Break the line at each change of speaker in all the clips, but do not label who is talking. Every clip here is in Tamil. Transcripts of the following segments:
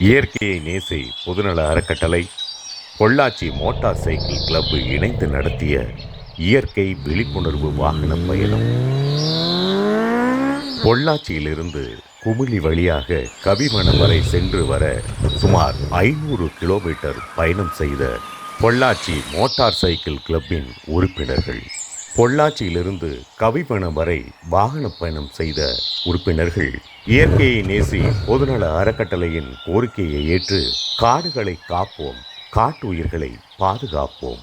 இயற்கையை நேசி பொதுநல அறக்கட்டளை பொள்ளாச்சி மோட்டார் சைக்கிள் கிளப் இணைந்து நடத்திய இயற்கை விழிப்புணர்வு வாகன பயணம். பொள்ளாச்சியிலிருந்து குமிழி வழியாக கவிமணம் வரை சென்று வர சுமார் ஐநூறு கிலோமீட்டர் பயணம் செய்த பொள்ளாச்சி மோட்டார் சைக்கிள் கிளப்பின் உறுப்பினர்கள் பொள்ளாச்சியிலிருந்து கவிமணம் வரை வாகன பயணம் செய்த உறுப்பினர்கள் இயற்கையை நேசி பொதுநல அறக்கட்டளையின் கோரிக்கையை ஏற்று காடுகளை காப்போம் காட்டுயிர்களை பாதுகாப்போம்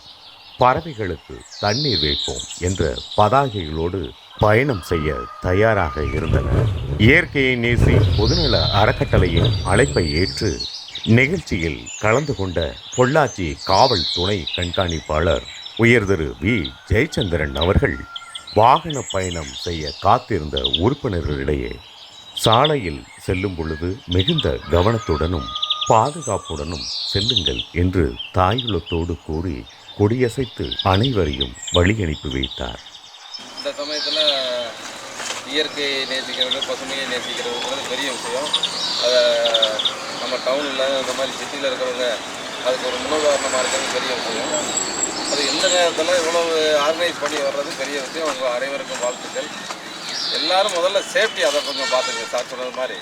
பறவைகளுக்கு தண்ணீர் வைப்போம் என்ற பதாகைகளோடு பயணம் செய்ய தயாராக இருந்தனர். இயற்கையை நேசி பொதுநல அறக்கட்டளையின் அழைப்பை ஏற்று நிகழ்ச்சியில் கலந்து கொண்ட பொள்ளாச்சி காவல் துணை கண்காணிப்பாளர் உயர்திரு வி. ஜெயச்சந்திரன் அவர்கள் வாகன பயணம் செய்ய காத்திருந்த உறுப்பினர்களிடையே சாலையில் செல்லும் பொழுது மிகுந்த கவனத்துடனும் பாதுகாப்புடனும் செல்லுங்கள் என்று தாயுள்ளத்தோடு கூறி கொடியசைத்து அனைவரையும் வழி அனுப்பி வைத்தார்.
இந்த சமயத்தில் இயற்கையை நேசிக்கிறது பசுமையை நேசிக்கிறதுங்கிறது பெரிய விஷயம். அதை நம்ம டவுனில் இந்த மாதிரி சிட்டியில் இருக்கிறவங்க அதுக்கு ஒரு முன்னுதாரணமாக இருக்கிறது பெரிய விஷயம். அது எந்த நேரத்தில் இவ்வளவு ஆர்கனைஸ் பண்ணி வர்றது பெரிய விஷயம். உங்கள் அனைவருக்கும் வாழ்த்துக்கள். எல்லாரும் முதல்ல சேஃப்டி அதை கொஞ்சம் பார்த்துங்க சார் சொன்னது மாதிரி.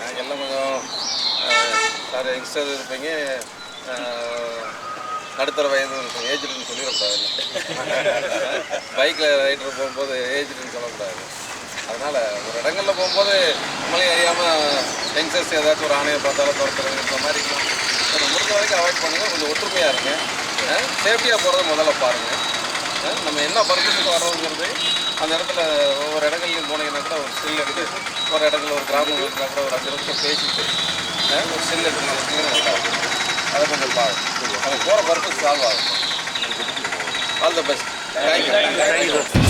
நாங்கள் எல்லாம் கொஞ்சம் சார் யங்ஸ்டர் இருப்பீங்க. நடுத்தர வயது ஏஜ்டுன்னு சொல்லிடக்கூடாது. பைக்கில் ரைடர் போகும்போது ஏஜ்டுன்னு சொல்லக்கூடாது. அதனால் ஒரு இடங்களில் போகும்போது நம்மளையும் அறியாமல் யங்ஸ்டர்ஸ் ஏதாச்சும் ஒரு ஆணையை பார்த்தாலும் துரத்துறது இந்த மாதிரி கொஞ்சம் முடிஞ்ச வரைக்கும் அவாய்ட் பண்ணுங்கள் கொஞ்சம் ஒற்றுமையாக இருங்க. சேஃப்டியாக போகிறத முதல்ல பாருங்கள் நம்ம என்ன பர்பஸுக்கு வரோங்கிறது அந்த இடத்துல ஒவ்வொரு இடங்கள்லையும் போனீங்கன்னா கூட ஒரு ஸ்டில் எடுத்து ஒரு இடத்துல ஒரு கிராமம் இருந்தால் கூட ஒரு அஞ்சு நிமிஷம் பேசிட்டு ஒரு ஸ்டில் எடுத்து வச்சிங்கன்னா நல்லா இருக்கும் அதை கொஞ்சம் பாருங்க. நம்ம போகிற பர்பஸ் சால்வ் ஆகும். All the best thank you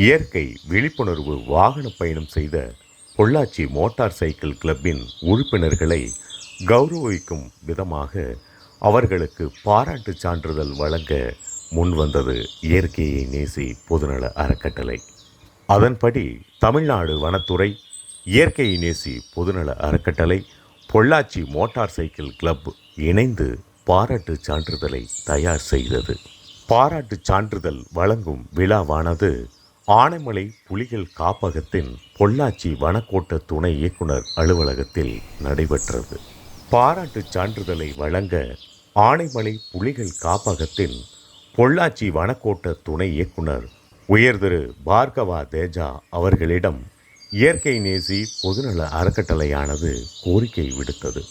இயற்கை விழிப்புணர்வு வாகன பயணம் செய்த பொள்ளாச்சி மோட்டார் சைக்கிள் கிளப்பின் உறுப்பினர்களை கௌரவிக்கும் விதமாக அவர்களுக்கு பாராட்டுச் சான்றிதழ் வழங்க முன்வந்தது இயற்கையை நேசி பொதுநல அறக்கட்டளை. அதன்படி தமிழ்நாடு வனத்துறை இயற்கையை நேசி பொதுநல அறக்கட்டளை பொள்ளாச்சி மோட்டார் சைக்கிள் கிளப் இணைந்து பாராட்டுச் சான்றிதழை தயார் செய்தது. பாராட்டுச் சான்றிதழ் வழங்கும் விழாவானது ஆனைமலை புலிகள் காப்பகத்தின் பொள்ளாச்சி வனக்கோட்ட துணை இயக்குனர் அலுவலகத்தில் நடைபெற்றது. பாராட்டுச் சான்றிதழை வழங்க ஆனைமலை புலிகள் காப்பகத்தின் பொள்ளாச்சி வனக்கோட்ட துணை இயக்குனர் உயர் திரு பார்கவா தேஜா அவர்களிடம் இயற்கை நேசி பொதுநல அறக்கட்டளையானது கோரிக்கை விடுத்தது.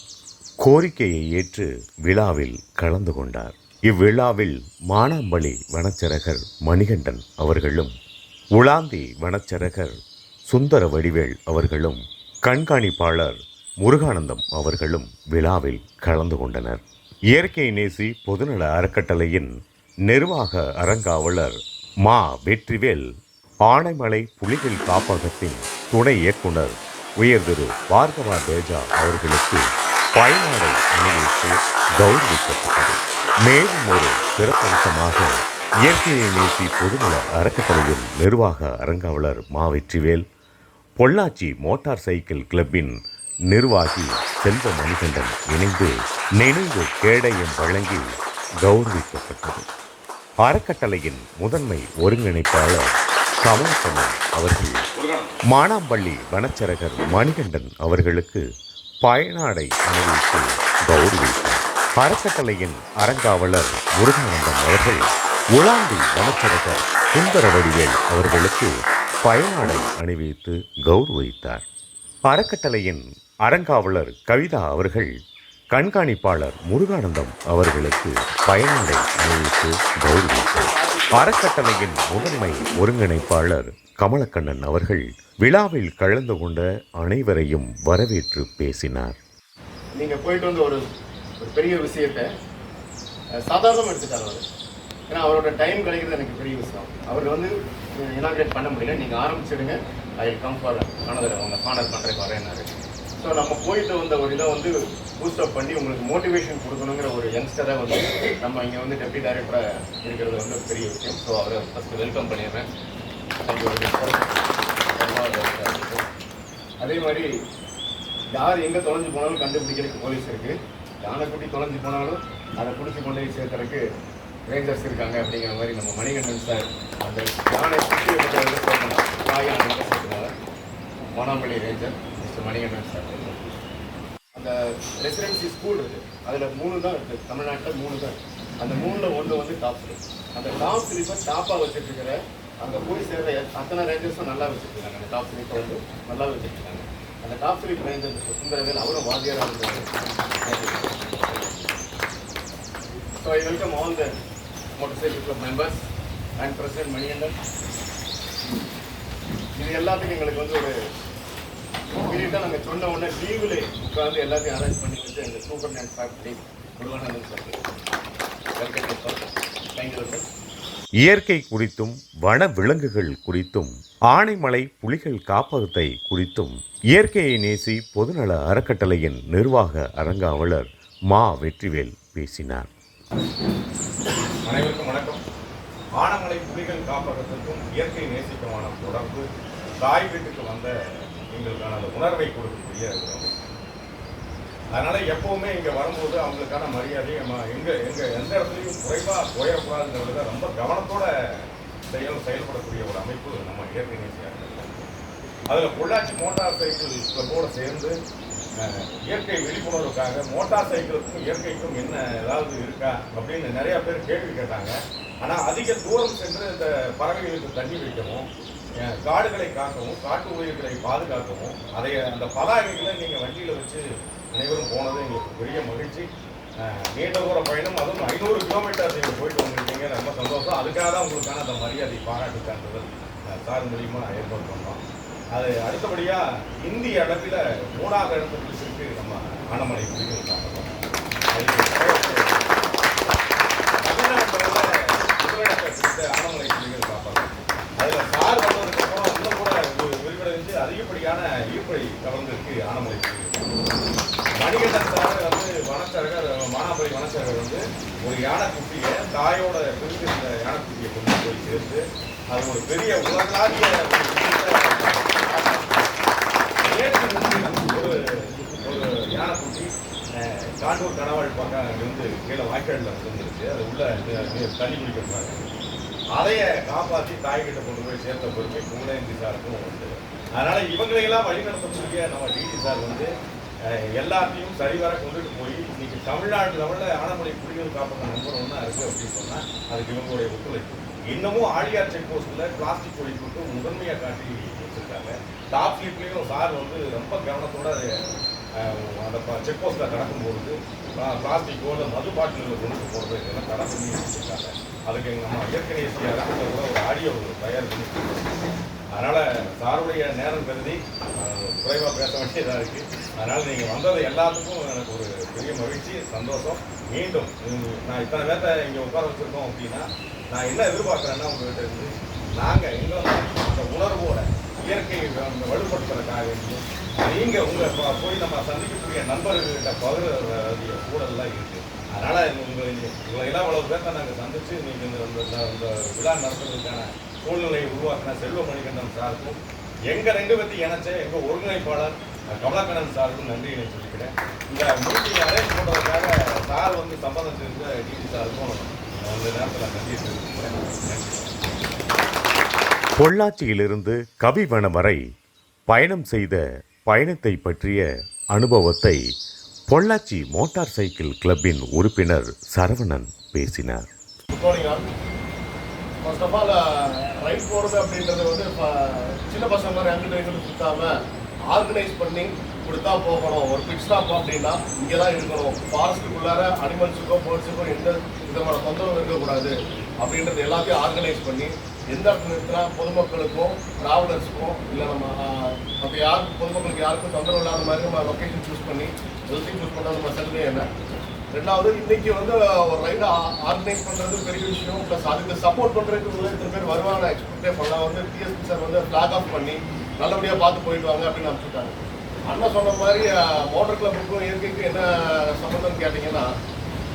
கோரிக்கையை ஏற்று விழாவில் கலந்து கொண்டார். இவ்விழாவில் மானாம்பள்ளி வனச்சரகர் மணிகண்டன் அவர்களும் உலாந்தி வனச்சரகர் சுந்தர வடிவேல் அவர்களும் கண்காணிப்பாளர் முருகானந்தம் அவர்களும் விழாவில் கலந்து கொண்டனர். இயற்கை நேசி பொதுநல அறக்கட்டளையின் நிர்வாக அறங்காவலர் மா வெற்றிவேல் ஆனைமலை புலிகள் காப்பகத்தின் துணை இயக்குனர் உயர் திரு பார்கவா தேஜா அவர்களுக்கு பயனாளர் அணிவித்து கௌரவிக்கப்பட்டது. மேலும் ஒரு சிறப்பம்சமாக இயற்கையை நேசி பொதுநல அறக்கட்டளையின் நிர்வாக அறங்காவலர் மா வெற்றிவேல் பொள்ளாச்சி மோட்டார் சைக்கிள் கிளப்பின் நிர்வாகி செல்வ மணிகண்டன் இணைந்து நினைவு கேடயம் வழங்கி கௌரவிக்கப்பட்டது. அறக்கட்டளையின் முதன்மை ஒருங்கிணைப்பாளர் கமலக்கண்ணன் அவர்கள் மானாம்பள்ளி வனச்சரகர் மணிகண்டன் அவர்களுக்கு பயனாடை அணிவித்து கௌரவித்தார். அறக்கட்டளையின் அறங்காவலர் முருகானந்தம் அவர்கள் உலாந்தி வனச்சரகர் சுந்தர வடிவேல் அவர்களுக்கு பயனாடை அணிவித்து கௌரவித்தார். அறக்கட்டளையின் அறங்காவலர் கவிதா அவர்கள் கண்காணிப்பாளர் முருகானந்தம் அவர்களுக்கு பயனாடை அணிவித்து கௌரவித்தார். அறக்கட்டளையின் முதன்மை ஒருங்கிணைப்பாளர் கமலக்கண்ணன் அவர்கள் விழாவில் கலந்து கொண்ட அனைவரையும் வரவேற்று பேசினார்.
நீங்கள் போயிட்டு வந்து ஒரு பெரிய விஷயத்தை சாதாரணமாக எடுத்துட்டார் ஏன்னா அவரோட டைம் கிடைக்கிறது எனக்கு பெரிய விஷயம். அவர் வந்து இனாகிரேட் பண்ண முடியல. நீங்கள் ஆரம்பிச்சிடுங்க. ஐ கம் ஃபார் ஆனதர் அவங்க ஹானர் பண்ணுறதுக்கு வரேன்னாரு. ஸோ நம்ம போயிட்டு வந்த ஒரு இதை வந்து பூஸ்ட் அப் பண்ணி உங்களுக்கு மோட்டிவேஷன் கொடுக்கணுங்கிற ஒரு யங்ஸ்டரை வந்து நம்ம இங்கே வந்து டெப்டி டைரக்டராக இருக்கிறது வந்து பெரிய விஷயம். ஸோ அவரை ஃபஸ்ட்டு வெல்கம் பண்ணிடுறேன். அதே மாதிரி யார் எங்கே தொலைஞ்சு போனாலும் கண்டுபிடிக்கிறதுக்கு போலீஸ் இருக்குது யானை குட்டி தொலைஞ்சு போனாலும் அதை பிடிச்சி கொண்டு போய் சேர்க்கறதுக்கு ரேஞ்சர்ஸ் இருக்காங்க அப்படிங்கிற மாதிரி நம்ம மணிகண்டன் சார் அந்த யானை தாயான ரேஞ்சர் மிஸ்டர் மணிகண்டன் சார். அந்த ரெசிடென்சி ஸ்கூல் இருக்கு. அதில் மூணு தான் இருக்குது தமிழ்நாட்டில் மூணு தான் அந்த மூணில் ஒன்று வந்து டாப் ஸ்லிப் அந்த டாப் ஸ்லிப்பை டாப்பாக வச்சுட்டு இருக்கிற அங்கே போய் சேர்ற அத்தனை ரேஞ்சர்ஸும் நல்லா வச்சுருக்காங்க அந்த டாப் ஸ்லிப்பை வந்து நல்லா வச்சுருக்காங்க அந்த டாப் ஸ்லிப் ரேஞ்சர் சுந்தரவேல் அவரும் வாத்தியாராக இருந்தார். So I welcome all the motorcycle club members and President president இது எல்லாத்துக்கும் எங்களுக்கு வந்து ஒரு இமீடியட்டாக நாங்கள் சொன்ன உடனே லீவில் உட்காந்து எல்லாத்தையும் அரேஞ்ச் பண்ணி வச்சு எங்கள் super superintendent factory Guruvanandan sir welcome sir thank you sir
இயற்கை குறித்தும் வன விலங்குகள் குறித்தும் ஆனைமலை புலிகள் காப்பகத்தை குறித்தும் இயற்கையை நேசி பொதுநல அறக்கட்டளையின் நிர்வாக அரங்காவலர் மா வெற்றிவேல் பேசினார்.
அனைவருக்கும் வணக்கம். ஆனமலை புலிகள் காப்பகத்திற்கும் இயற்கை நேசிக்கமான தொடர்பு தாய் வீட்டுக்கு வந்த எங்களுக்கான அந்த உணர்வை கொடுக்கக்கூடிய ஒரு அமைப்பு. அதனால எப்பவுமே இங்க வரும்போது அவங்களுக்கான மரியாதை நம்ம எங்க எங்க எந்த இடத்துலையும் குறைவா போயிடக்கூடாதுங்கிறதுல ரொம்ப கவனத்தோட செயல் செயல்படக்கூடிய ஒரு அமைப்பு நம்ம இயற்கை நேசியாக அதில் பொள்ளாச்சி மோட்டார் சைக்கிள் கிளப்போட சேர்ந்து இயற்கை விழிப்புணர்வுக்காக மோட்டார் சைக்கிளுக்கும் இயற்கைக்கும் என்ன ஏதாவது இருக்கா அப்படின்னு நிறைய பேர் கேள்வி கேட்டாங்க. ஆனால் அதிக தூரம் சென்று இந்த பறவைகளுக்கு தண்ணி வைக்கவும் காடுகளை காக்கவும் காட்டு உயிர்களை பாதுகாக்கவும் அதை அந்த பதாகைகளை நீங்கள் வண்டியில் வச்சு அனைவரும் போனது எங்களுக்கு பெரிய மகிழ்ச்சி. நீண்ட தூர பயணம் அதுவும் ஐநூறு கிலோமீட்டர் நீங்கள் போயிட்டு வந்திருக்கீங்க. ரொம்ப சந்தோஷம். அதுக்காக தான் உங்களுக்கான அந்த மரியாதை பாராட்டு சான்றிதழ் சார் மூலியமாக ஏற்பாடு பண்ணோம் அது அடுத்தபடியாக இந்திய அளவில் மூணாவது இடத்துல பிடிச்சிருக்கு நம்ம ஆனமலை புலிகள் காப்பகம் தமிழ்நாட்டில் முதலிடத்தை ஆனமலை புலிகள் காப்பகம் அதில் சார் வந்ததுக்கு இன்னும் கூட விரிவடைஞ்சு அதிகப்படியான ஈர்ப்பை கலந்துருக்கு ஆனமலை புலிகள் மணிகண்டன் சார் வந்து வனச்சரகர் மானாபுரி வனச்சரகர் வந்து ஒரு யானைக்குட்டியை தாயோட பிரிஞ்சு இருந்த யானைக்குட்டியை கொண்டு போய் சேர்த்து அது ஒரு பெரிய உலகளாவிய ஒரு நேற்று முன்தினம் காண்டூர் கணவாள் பக்கம் அங்கிருந்து கீழே வாய்க்காலில் வந்துருச்சு அது உள்ள தண்ணி குடிக்கிறாங்க அதைய காப்பாற்றி தாய்கிட்ட கொண்டு போய் சேர்த்த பொறுமை குமரேந்தி சாருக்கும் உண்டு அதனால் இவங்களையெல்லாம் வழிநடத்தக்கூடிய நம்ம டிடி சார் வந்து எல்லாத்தையும் சரிவர கொண்டுட்டு போய் இன்னைக்கு தமிழ்நாடு லெவலில் ஆனமலை புலிகள் காப்பகம் நம்பர் ஒன்றா இருக்குது அப்படின்னு சொன்னால் அதுக்கு இவங்களுடைய ஒத்துழைப்பு. இன்னமும் ஆழியார் செக் போஸ்ட்டில் பிளாஸ்டிக் ஒழிப்புக்கு முதன்மையாக காட்டி வச்சுருக்காங்க. டாப் ஸ்லீப்லேயும் சார் வந்து ரொம்ப கவனத்தோட அதை, அந்த செக் போஸ்ட்டில் கடக்கும்போது பிளாஸ்டிக்கோ இல்லை மது பாட்டிலில் கொண்டு போகிறது இதெல்லாம் தடை பண்ணி வச்சிருக்காங்க. அதுக்கு நம்ம இயற்கை அரசு கூட ஒரு ஆடியோ தயார் பண்ணி அதனால் அதனால சாருடைய நேரம் கருதி குறைவாக பேச வேண்டியதாக இருக்கு. அதனால நீங்க வந்தது எல்லாத்துக்கும் எனக்கு ஒரு பெரிய மகிழ்ச்சி சந்தோஷம். மீண்டும் நான் இத்தனை பேர்த்த இங்கே உட்கார வச்சிருக்கோம் அப்படின்னா நான் என்ன எதிர்பார்க்குறேன்னா உங்கள்கிட்ட இருந்து நாங்கள் எங்களை அந்த உணர்வோட இயற்கையை வலுப்படுத்துறதுக்காக வேண்டியும் நீங்கள் உங்க போய் நம்ம சந்திக்கக்கூடிய நண்பர்கள்கிட்ட பகிர வேண்டிய சூழல்லாம் அதனால் உங்களை இவ்வளோ உங்களை எல்லாம் பேர்த்த நாங்கள் சந்தித்து நீங்கள் இந்த இந்த- விழா நடத்துறதுக்கான சூழ்நிலையை உருவாக்கின செல்வ மணிகண்டன் சாருக்கும் எங்கள் ரெண்டு பேர்த்தையும் இணைச்ச எங்கள் ஒருங்கிணைப்பாளர் கமலக்கண்ணன் சாருக்கும் நன்றி சொல்லிக்கிறேன் இந்த மீட்டிங் அரேஞ்ச் பண்ணுறதுக்காக சார் வந்து சம்பந்தம் தெரிஞ்ச டிஜி சாருக்கும்
பொள்ளாச்சியிலிருந்து கவிவனம் வரை பயணம் செய்த பயணத்தை பற்றிய அனுபவத்தை பொள்ளாச்சி மோட்டார் சைக்கிள் கிளப்பின் உறுப்பினர் சரவணன் பேசினார்.
ஃபர்ஸ்ட் ஆஃப் ஆல் ரைட் போகிறது அப்படின்றது வந்து இப்போ சின்ன பசங்க மாதிரி அங்கிட்டு இங்கிட்டு சுத்தாம ஆர்கனைஸ் பண்ணி கொடுத்தா போகணும். ஒரு பிட் ஸ்டாப் அப்படின்னா இங்கே தான் இருக்கணும். ஃபாரஸ்ட்டுக்குள்ளார அனிமல்ஸுக்கோ பேர்ட்ஸுக்கோ எந்த விதமான தொந்தரவும் இருக்கக்கூடாது. அப்படின்றது எல்லாத்தையும் ஆர்கனைஸ் பண்ணி எந்த இடத்துல நிறுத்தினா பொதுமக்களுக்கும் ட்ராவலர்ஸுக்கும் இல்லை நம்ம அப்போ யாருக்கும் பொதுமக்களுக்கு யாருக்கும் தொந்தரவு இல்லாத மாதிரி நம்ம லொக்கேஷன் சூஸ் பண்ணி எல்லாத்தையும் சூஸ் பண்ணுறது நம்ம செல்வே என்ன? ரெண்டாவது இன்னைக்கு வந்து ஒரு ரைடு ஆர்கனைஸ் பண்ணுறது பெரிய விஷயம். ப்ளஸ் அதுக்கு சப்போர்ட் பண்ணுறதுக்கு உள்ள இத்தனை பேர் வருவாங்க எக்ஸ்பெக்டே வந்து டிஎஸ்பி சார் வந்து ஃபிளாக் ஆஃப் பண்ணி நல்லபடியாக பார்த்து போயிட்டு வாங்க அப்படின்னு அனுப்பிச்சுட்டாங்க. அண்ணா சொன்ன மாதிரி மோட்டர் கிளப்புக்கும் இயற்கைக்கும் என்ன சம்மந்தம் கேட்டிங்கன்னா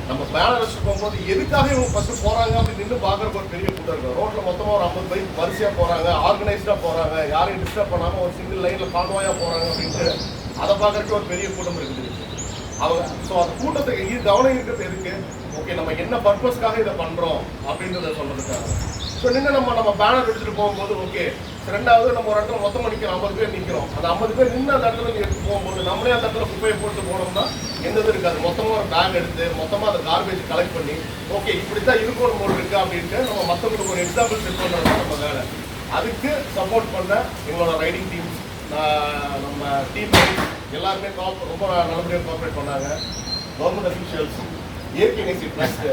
நம்ம பேனர் வச்சு போகும்போது எதுக்காக இவங்க ஃபஸ்ட்டு போகிறாங்க அப்படின்னு நின்று பார்க்கறக்கு ஒரு பெரிய கூட்டம் இருக்கும். ரோட்டில் மொத்தமாக ஒரு ஐம்பது பைக் வரிசையாக போகிறாங்க ஆர்கனைஸ்டாக போகிறாங்க யாரையும் டிஸ்டர்ப் பண்ணாமல் ஒரு சிங்கிள் லைனில் கான்வாயா போகிறாங்க அப்படின்ட்டு அதை பார்க்கறதுக்கு ஒரு பெரிய கூட்டம் இருக்குது. அவங்க ஸோ அந்த கூட்டத்துக்கு இது கவனம் இருக்கிறது எதுக்கு? ஓகே நம்ம என்ன பர்பஸ்க்காக இதை பண்ணுறோம் அப்படின்றத சொல்கிறதுக்காக ஸோ நின்று நம்ம நம்ம பேனர் எடுத்துகிட்டு போகும்போது ஓகே ரெண்டாவது நம்ம ஒரு இடத்துல மொத்தம் மணிக்கு ஐம்பது பேர் நிற்கிறோம் அந்த ஐம்பது பேர் நின்று அந்த இடத்துல எடுத்து போகும்போது நம்மளே அந்த இடத்துல குப்பையை போட்டு போனோம்னா எந்த இது இருக்காது. மொத்தமாக ஒரு பேக் எடுத்து மொத்தமாக அந்த கார்பேஜ் கலெக்ட் பண்ணி ஓகே இப்படி தான் இருக்கணும் போல் இருக்குது அப்படின்ட்டு நம்ம மற்றவங்களுக்கு ஒரு எக்ஸாம்பிள் செட் பண்ணுறது நம்ம வேலை. அதுக்கு சப்போர்ட் பண்ண எங்களோட ரைடிங் டீம்ஸ் நம்ம டீம் எல்லாருமே காப் ரொம்ப நல்லபடியாக கோஆப்ரேட் பண்ணாங்க. கவர்மெண்ட் அஃபிஷியல்ஸ் இயற்கை நேசி ட்ரஸ்ட்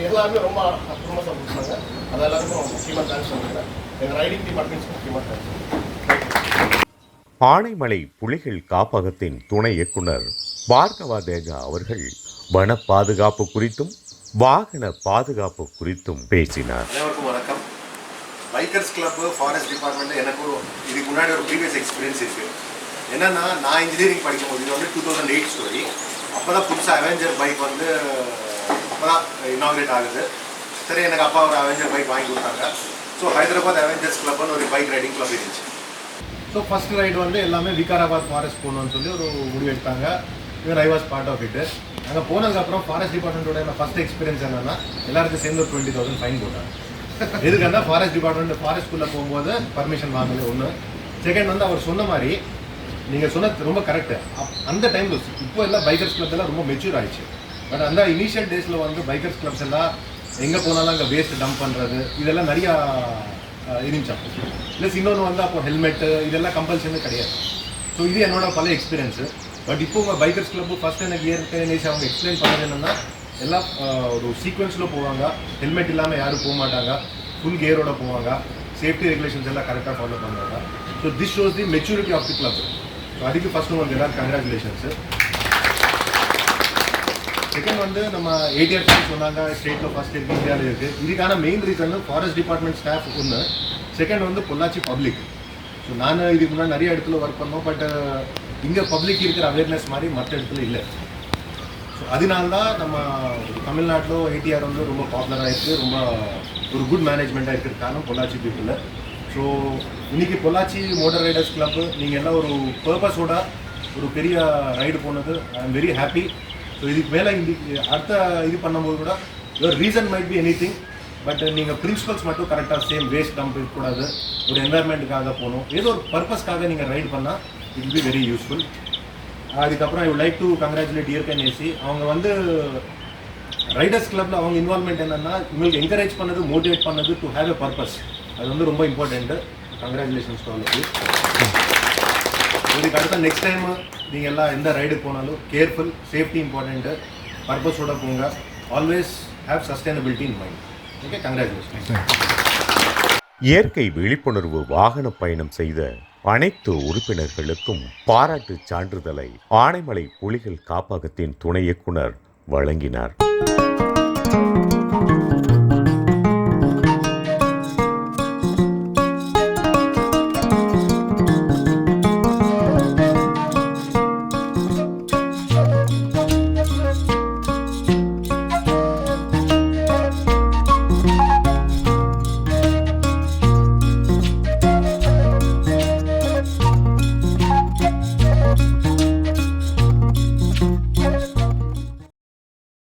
எல்லாருமே ரொம்ப அற்புதமாக சப்போர்ட் பண்ணாங்க அது எல்லாருக்கும் முக்கியமாக தேங்க்ஸ் பண்ணுறேன் எங்கள் ரைடிங் டீம் அட்மின்ஸ் முக்கியமாக தேங்க்ஸ்
ஆனைமலை புலிகள் காப்பகத்தின் துணை இயக்குனர் பார்கவா தேஜா அவர்கள் வன பாதுகாப்பு குறித்தும் வாகன பாதுகாப்பு குறித்தும் பேசினார்.
அனைவருக்கும் வணக்கம். பைக்கர்ஸ் கிளப் ஃபாரஸ்ட் டிபார்ட்மெண்ட் எனக்கு ஒரு இதுக்கு முன்னாடி ஒரு ப்ரீவியஸ் எக்ஸ்பீரியன்ஸ் இருக்குது என்னன்னா நான் இன்ஜினியரிங் படிக்கும்போது இது வந்து டூ தௌசண்ட் எயிட் ஸ்டோரி அப்போ தான் புதுசாக அவெஞ்சர் பைக் வந்து அப்போ தான் இனாகிரேட் ஆகுது. சரி எனக்கு அப்பா ஒரு அவெஞ்சர் பைக் வாங்கி கொடுத்தாங்க. ஸோ ஹைதராபாத் அவெஞ்சர்ஸ் கிளப்னு ஒரு பைக் ரைடிங் கிளப் இருந்துச்சு.
ஸோ ஃபர்ஸ்ட் ரைடு வந்து எல்லாமே விகாராபாத் ஃபாரஸ்ட் போகணும்னு சொல்லி ஒரு முடிவு எடுத்தாங்க. இவர் ஐ வாஸ் பார்ட் ஆஃப் இட்டு அங்கே போனதுக்கப்புறம் ஃபாரஸ்ட் டிபார்ட்மெண்ட்டோட ஃபஸ்ட் எக்ஸ்பீரியன்ஸ் என்னன்னா எல்லாருக்கும் சேர்ந்து ஒரு டுவெண்ட்டி தௌசண்ட் ஃபைன் போட்டாங்க. எதுக்குன்னா ஃபாரஸ்ட் டிபார்ட்மெண்ட் ஃபாரஸ்ட்குள்ளே போகும்போது பர்மிஷன் வாங்கல ஒன்று செகண்ட் வந்து அவர் சொன்ன மாதிரி நீங்கள் சொன்னது ரொம்ப கரெக்டு அந்த டைமில் இப்போ எல்லாம் பைக்கர்ஸ் கிளப் எல்லாம் ரொம்ப மெச்சூர் ஆயிடுச்சு. பட் அந்த இனிஷியல் டேஸில் வந்து பைக்கர்ஸ் கிளப்ஸ் எல்லாம் எங்கே போனாலும் அங்கே வேஸ்ட் டம்ப் பண்ணுறது இதெல்லாம் நிறையா இருந்துச்சு அப்போ. ப்ளஸ் இன்னொன்று வந்து அப்போ ஹெல்மெட்டு இதெல்லாம் கம்பல்ஷனே கிடையாது. ஸோ இது என்னோட பழைய எக்ஸ்பீரியன்ஸு பட் இப்போ உங்கள் பைக்கர்ஸ் கிளப்பு ஃபஸ்ட் எனக்கு இயற்கை அவங்க எக்ஸ்பிளைன் பண்ணது என்னென்னா எல்லாம் ஒரு சீக்வன்ஸில் போவாங்க. ஹெல்மெட் இல்லாமல் யாரும் போக மாட்டாங்க. ஃபுல் கியரோட போவாங்க. சேஃப்டி ரெகுலேஷன்ஸ் எல்லாம் கரெக்டாக ஃபாலோ பண்ணுவாங்க. So this shows the maturity of the club so அதுக்கு ஃபஸ்ட்டு உங்களுக்கு எல்லாம் கங்க்ராச்சுலேஷன்ஸு செகண்ட் வந்து நம்ம ஏடிஆர் சொன்னாங்க ஸ்டேட்டில் ஃபர்ஸ்ட் இருக்கு இந்தியாவில் இருக்குது இதுக்கான main reason forest department staff ஒன்று செகண்ட் வந்து பொள்ளாச்சி பப்ளிக் ஸோ நான் இதுக்கு முன்னாடி நிறைய இடத்துல ஒர்க் பண்ணோம் பட் இங்கே பப்ளிக் இருக்கிற அவேர்னஸ் மாதிரி மற்ற இடத்துல இல்லை. ஸோ அதனால தான் நம்ம தமிழ்நாட்டில் ஏடிஆர் வந்து ரொம்ப பாப்புலராக இருக்குது ரொம்ப ஒரு குட் மேனேஜ்மெண்ட்டாக இருக்கிறது காரணம் பொள்ளாச்சி பீப்புளில் ஸோ இன்றைக்கி பொள்ளாச்சி மோட்டர் ரைடர்ஸ் கிளப்பு நீங்கள் எல்லாம் ஒரு பர்பஸோட ஒரு பெரிய ரைடு போனது. I am very happy so இதுக்கு மேலே இந்த அடுத்த இது பண்ணும்போது கூட your reason might be anything but நீங்கள் பிரின்சிபல்ஸ் மட்டும் கரெக்டாக சேம் வேஸ்ட் டம்ப் இருக்கக்கூடாது. ஒரு என்வாயர்மெண்ட்டுக்காக போகணும். ஏதோ ஒரு பர்பஸ்க்காக நீங்கள் ரைடு பண்ணால் இட் பி வெரி யூஸ்ஃபுல் அதுக்கப்புறம் ஐ லைக் டு கங்க்ராச்சுலேட் இயற்கை ஏசி அவங்க வந்து ரைடர்ஸ் கிளப்பில் அவங்க இன்வால்மெண்ட் என்னன்னா உங்களுக்கு என்கரேஜ் பண்ணது மோட்டிவேட் பண்ணது டு ஹேவ் எ பர்பஸ் அது வந்து ரொம்ப இம்பார்ட்டண்ட்டு கங்க்ராச்சுலேஷன்ஸ் டு ஆல் இதுக்கு அடுத்த நெக்ஸ்ட் டைம் நீங்கள் எல்லாம் எந்த ரைடு போனாலும் கேர்ஃபுல் சேஃப்டி இம்பார்ட்டண்ட்டு பர்பஸோட போங்க. Always have sustainability in mind okay congratulation
இயற்கை விழிப்புணர்வு வாகன பயணம் செய்த அனைத்து உறுப்பினர்களுக்கும் பாராட்டு சான்றிதழை ஆனைமலை புலிகள் காப்பகத்தின் துணை இயக்குனர் வழங்கினார்.